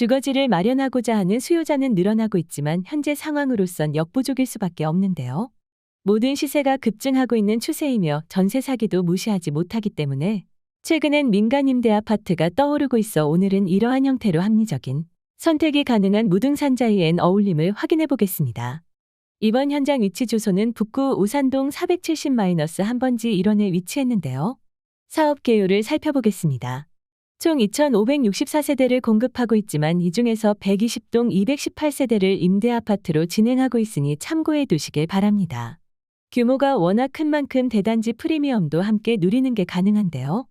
주거지를 마련하고자 하는 수요자는 늘어나고 있지만 현재 상황으로선 역부족일 수밖에 없는데요. 모든 시세가 급증하고 있는 추세이며 전세 사기도 무시하지 못하기 때문에 최근엔 민간 임대 아파트가 떠오르고 있어 오늘은 이러한 형태로 합리적인 선택이 가능한 무등산자이엔 어울림을 확인해 보겠습니다. 이번 현장 위치 주소는 북구 우산동 470-1번지 1원에 위치했는데요. 사업 개요를 살펴보겠습니다. 총 2,564세대를 공급하고 있지만 이 중에서 120동 218세대를 임대 아파트로 진행하고 있으니 참고해 두시길 바랍니다. 규모가 워낙 큰 만큼 대단지 프리미엄도 함께 누리는 게 가능한데요.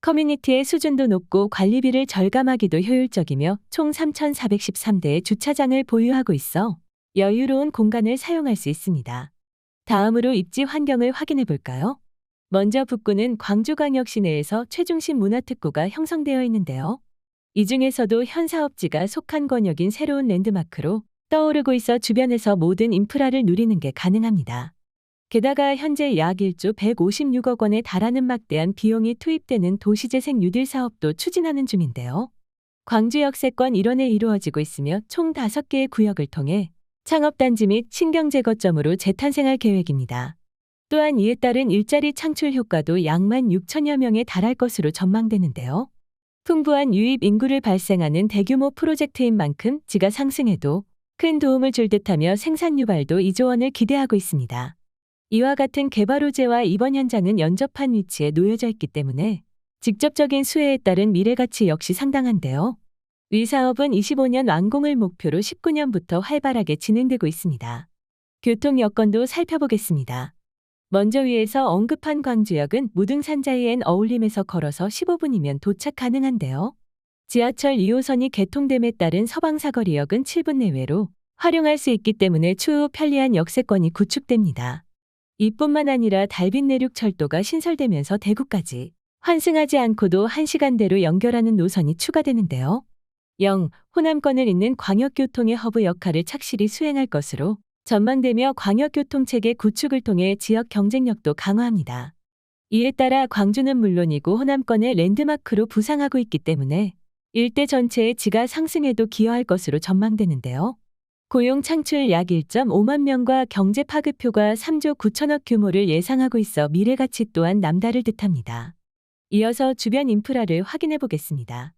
커뮤니티의 수준도 높고 관리비를 절감하기도 효율적이며 총 3,413대의 주차장을 보유하고 있어 여유로운 공간을 사용할 수 있습니다. 다음으로 입지 환경을 확인해 볼까요? 먼저 북구는 광주광역 시 내에서 최중심 문화특구가 형성되어 있는데요. 이 중에서도 현 사업지가 속한 권역인 새로운 랜드마크로 떠오르고 있어 주변에서 모든 인프라를 누리는 게 가능합니다. 게다가 현재 약 1조 156억 원에 달하는 막대한 비용이 투입되는 도시재생 뉴딜 사업도 추진하는 중인데요. 광주 역세권 일원에 이루어지고 있으며 총 5개의 구역을 통해 창업단지 및 신경제거점으로 재탄생할 계획입니다. 또한 이에 따른 일자리 창출 효과도 약만 6천여 명에 달할 것으로 전망되는데요. 풍부한 유입 인구를 발생하는 대규모 프로젝트인 만큼 지가 상승에도 큰 도움을 줄 듯하며 생산 유발도 2조 원을 기대하고 있습니다. 이와 같은 개발 호재와 이번 현장은 연접한 위치에 놓여져 있기 때문에 직접적인 수혜에 따른 미래 가치 역시 상당한데요. 위 사업은 25년 완공을 목표로 19년부터 활발하게 진행되고 있습니다. 교통 여건도 살펴보겠습니다. 먼저 위에서 언급한 광주역은 무등산자이엔 어울림에서 걸어서 15분이면 도착 가능한데요. 지하철 2호선이 개통됨에 따른 서방사거리역은 7분 내외로 활용할 수 있기 때문에 추후 편리한 역세권이 구축됩니다. 이뿐만 아니라 달빛내륙철도가 신설되면서 대구까지 환승하지 않고도 1시간대로 연결하는 노선이 추가되는데요. 0. 호남권을 잇는 광역교통의 허브 역할을 착실히 수행할 것으로 전망되며 광역교통체계 구축을 통해 지역 경쟁력도 강화합니다. 이에 따라 광주는 물론이고 호남권의 랜드마크로 부상하고 있기 때문에 일대 전체의 지가 상승에도 기여할 것으로 전망되는데요. 고용 창출 약 1.5만 명과 경제 파급효과 3조 9천억 규모를 예상하고 있어 미래 가치 또한 남다를 듯합니다. 이어서 주변 인프라를 확인해 보겠습니다.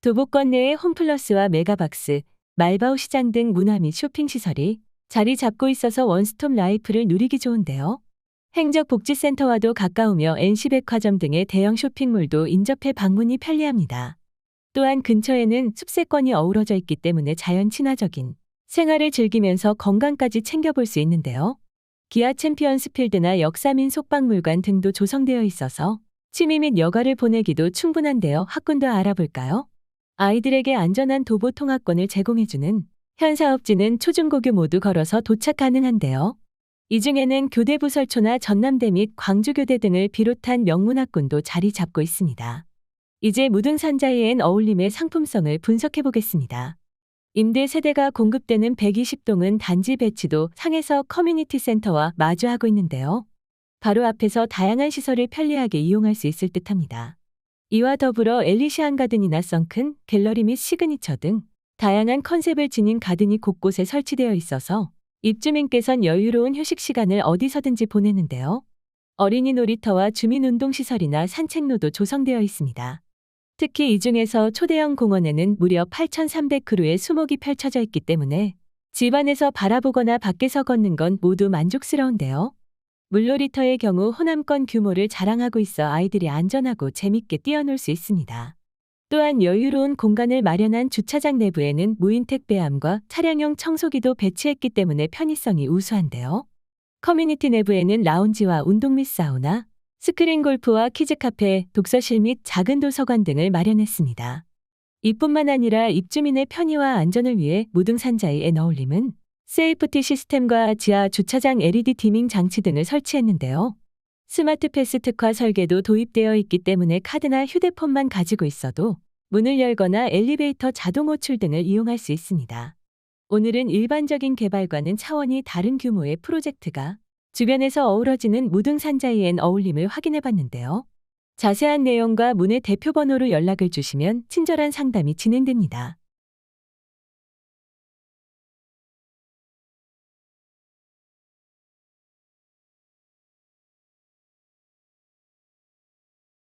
도보권 내의 홈플러스와 메가박스, 말바오 시장 등 문화 및 쇼핑 시설이 자리 잡고 있어서 원스톱 라이프를 누리기 좋은데요. 행적복지센터와도 가까우며 NC백화점 등의 대형 쇼핑몰도 인접해 방문이 편리합니다. 또한 근처에는 숲세권이 어우러져 있기 때문에 자연 친화적인 생활을 즐기면서 건강까지 챙겨볼 수 있는데요. 기아 챔피언스 필드나 역사민 속박물관 등도 조성되어 있어서 취미 및 여가를 보내기도 충분한데요. 학군도 알아볼까요? 아이들에게 안전한 도보 통학권을 제공해주는 현 사업지는 초중고교 모두 걸어서 도착 가능한데요. 이 중에는 교대부 설초나 전남대 및 광주교대 등을 비롯한 명문학군도 자리 잡고 있습니다. 이제 무등산자이엔 어울림의 상품성을 분석해 보겠습니다. 임대 세대가 공급되는 120동은 단지 배치도 상에서 커뮤니티 센터와 마주하고 있는데요. 바로 앞에서 다양한 시설을 편리하게 이용할 수 있을 듯합니다. 이와 더불어 엘리시안 가든이나 선큰, 갤러리 및 시그니처 등 다양한 컨셉을 지닌 가든이 곳곳에 설치되어 있어서 입주민께선 여유로운 휴식 시간을 어디서든지 보내는데요. 어린이 놀이터와 주민운동시설이나 산책로도 조성되어 있습니다. 특히 이 중에서 초대형 공원에는 무려 8,300그루의 수목이 펼쳐져 있기 때문에 집 안에서 바라보거나 밖에서 걷는 건 모두 만족스러운데요. 물놀이터의 경우 호남권 규모를 자랑하고 있어 아이들이 안전하고 재밌게 뛰어놀 수 있습니다. 또한 여유로운 공간을 마련한 주차장 내부에는 무인 택배함과 차량용 청소기도 배치했기 때문에 편의성이 우수한데요. 커뮤니티 내부에는 라운지와 운동 및 사우나, 스크린 골프와 키즈 카페, 독서실 및 작은 도서관 등을 마련했습니다. 이뿐만 아니라 입주민의 편의와 안전을 위해 무등산자의 에너울림은 세이프티 시스템과 지하 주차장 LED 디밍 장치 등을 설치했는데요. 스마트 패스 특화 설계도 도입되어 있기 때문에 카드나 휴대폰만 가지고 있어도 문을 열거나 엘리베이터 자동 호출 등을 이용할 수 있습니다. 오늘은 일반적인 개발과는 차원이 다른 규모의 프로젝트가 주변에서 어우러지는 무등산자이엔 어울림을 확인해 봤는데요. 자세한 내용과 문의 대표 번호로 연락을 주시면 친절한 상담이 진행됩니다.